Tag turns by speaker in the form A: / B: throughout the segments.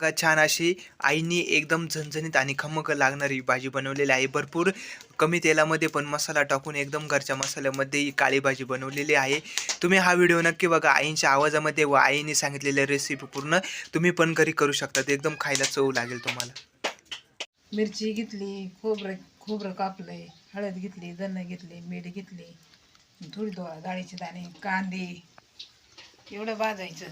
A: बघा छान अशी आईनी एकदम झणझणीत आणि खमक लागणारी भाजी बनवलेली आहे. भरपूर कमी तेलामध्ये पण मसाला टाकून एकदम घरच्या मसाल्यामध्ये ही काळी भाजी बनवलेली आहे. तुम्ही हा व्हिडिओ नक्की बघा. आईंच्या आवाजामध्ये व आईने सांगितलेल्या रेसिपी पूर्ण तुम्ही पण घरी करू शकता एकदम खायला चव लागेल तुम्हाला.
B: मिरची घेतली खोबरं खोबरं कापलंय हळद घेतली धन घेतली मीठ घेतली थोडी दो डाळीचे दाणे कांदे एवढं भाजायचं.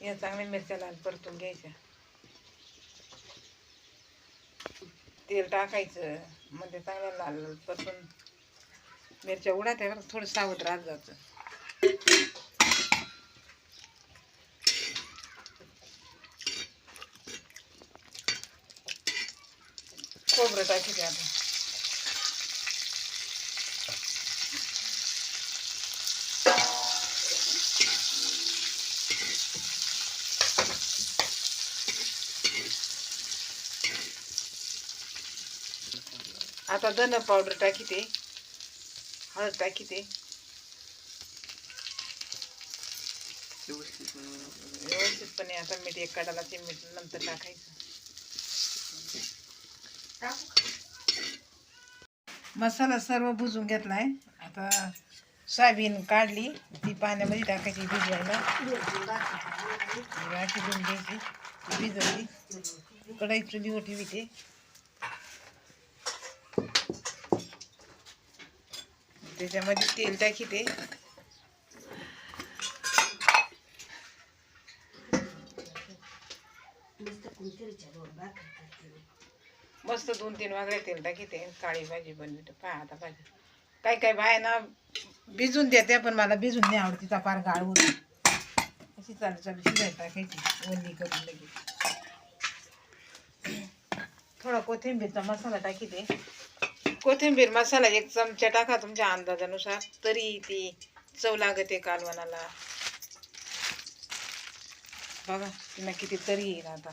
B: या चांगल्या मिरच्या लाल परतून घ्यायच्या तेल टाकायचं म्हणजे चांगल्या लाल लाल परतून मिरच्या उडा बरं थोडं सावध राहत जायचं खोबरं टाकायचे आता आता धन पावडर टाकीते. हळद टाकीते. व्यवस्थितपणे आता मीठ एक कडाला ते मीठ नंतर टाकायचं. मसाला सर्व भुजून घेतलाय. आता सोयाबीन काढली. ती पाण्यामध्ये टाकायची भिजवायला. राखी धुवून घ्यायची. भिजवली. कढई चुलीवर ठेवते. त्याच्यामध्ये तेल टाकीते. मस्त दोन तीन वागळे तेल टाकीते. काळी भाजी बनवते पहा आता भाजी. काय काय बाय ना भिजून देते पण मला भिजून नाही आवडत. तिचा फार गाळ होतो. अशी चालू चालू शिजायला टाकायची. वल्ली करून लगेच. थोडा कोथिंबीरचा मसाला टाकीते. कोथिंबीर मसाला एक चमचा टाका तुमच्या अंदाजानुसार तरी ती चव लागते कालवणाला. बघा तिला किती तरी येईल आता.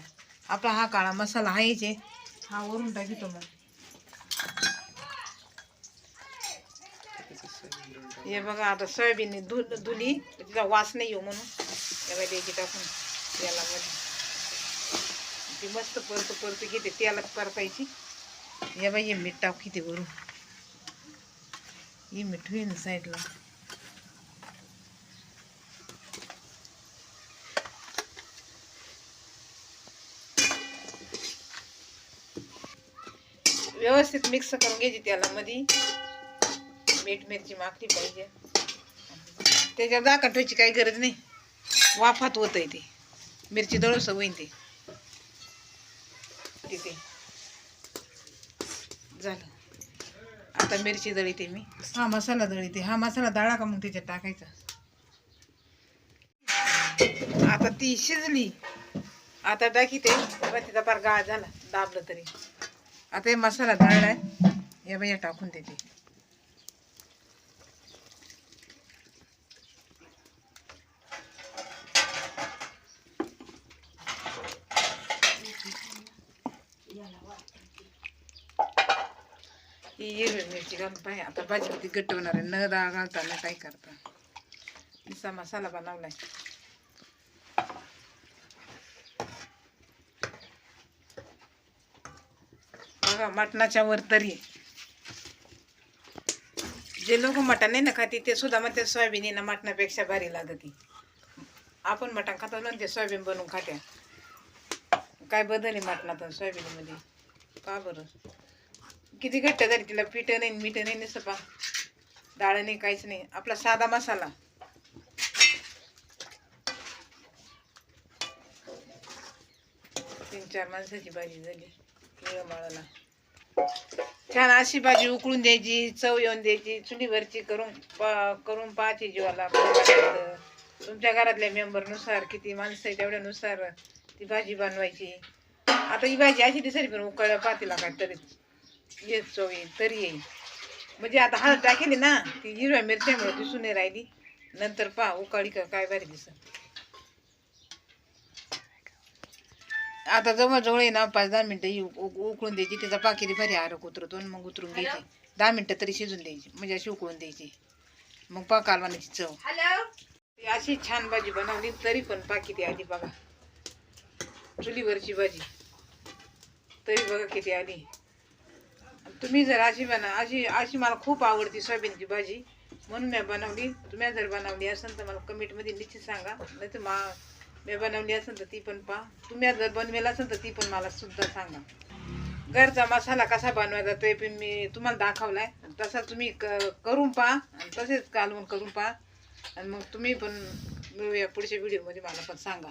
B: आपला हा काळा मसाला आहेच आहे हा वरून टाकीतो मग. हे बघा आता सोयाबीन धु धुली तिचा वास नाही येऊ म्हणून. तेव्हा द्यायची टाकून तेलामध्ये ती मस्त परत परत घेते तेलात परतायची. या बाई हे मीठ टाक किती वरून हे मीठ होईल साईडला. व्यवस्थित मिक्स करून घ्यायची त्याला मधी मीठ मिरची माखली पाहिजे. त्याच्यावर दाखल ठेवायची काही गरज नाही. वाफात होत आहे ते. मिरची दळस होईन ते. तिथे झालं. आता मिरची दळीते मी. हा मसाला दळीते. हा मसाला दळा का मग त्याच्यात टाकायचा? आता ती शिजली. आता टाकीते तेव्हा तिचा फार गाळ झाला. दाबलं तरी. आता हे मसाला दळलाय. या बाई टाकून देते. ही हिरवी मिरची घालून. पाहिजे आता भाजी किती घट्ट होणार आहे. न डाळ घालताना काय करता? नुसता मसाला बनवलाय. बघा मटणाच्या वर तरी. जे लोक मटण नाही ना खाते ते सुद्धा म्हणते सोयाबीन येणं मटणापेक्षा भारी लागते आपण मटण खातो ना ते सोयाबीन बनवून खात्या. काय बदल आहे मटणात सोयाबीनमध्ये? का बरं? किती घट्ट झाली तिला पीठ नाही मीठ नाही नसतं पा. डाळ नाही काहीच नाही. आपला साधा मसाला. तीन चार माणसाची भाजी झाली. केळं माळाला. छान अशी भाजी उकळून द्यायची चव येऊन द्यायची चुलीवरची करून पा करून पाहायची जीवाला. तुमच्या घरातल्या मेंबरनुसार किती माणसं आहे तेवढ्यानुसार ती भाजी बनवायची. आता ही भाजी अशी दिसायची पण उकळल्या पातीला काय तरी येत चव येईल तरी येईल म्हणजे आता हळद टाकेली ना ती हिरव्या मिरच्यामुळे दिसून नाही राहिली. नंतर पहा उकाळी का काय भारी दिसत. आता जवळजवळ आहे ना पाच दहा मिनिटं ही उकळून द्यायची. त्याचा पाकिरी भारी आरक उतरतो मग उतरून घ्यायची. दहा मिनटं तरी शिजून द्यायची. म्हणजे अशी उकळून द्यायची. मग पा कालवानाची चव. ती अशी छान भाजी बनवली तरी पण पा किती आली बघा. चुलीवरची भाजी. तरी बघा किती आली. तुम्ही जर अशी बना अशी अशी मला खूप आवडती सोयाबीनची भाजी म्हणून मी बनवली. तुम्ही जर बनवली असेल तर मला कमेंटमध्ये निश्चित सांगा. नाही तर मा मी बनवली असेल तर ती पण पहा. तुम्ही जर बनवेल असेल तर ती पण मला सुद्धा सांगा. घरचा मसाला कसा बनवायचा ते पण मी तुम्हाला दाखवलाय. तसा तुम्ही क करून पहा आणि तसेच कालवून करून पहा. आणि मग तुम्ही पण मिळूया पुढच्या व्हिडिओमध्ये मला पण सांगा.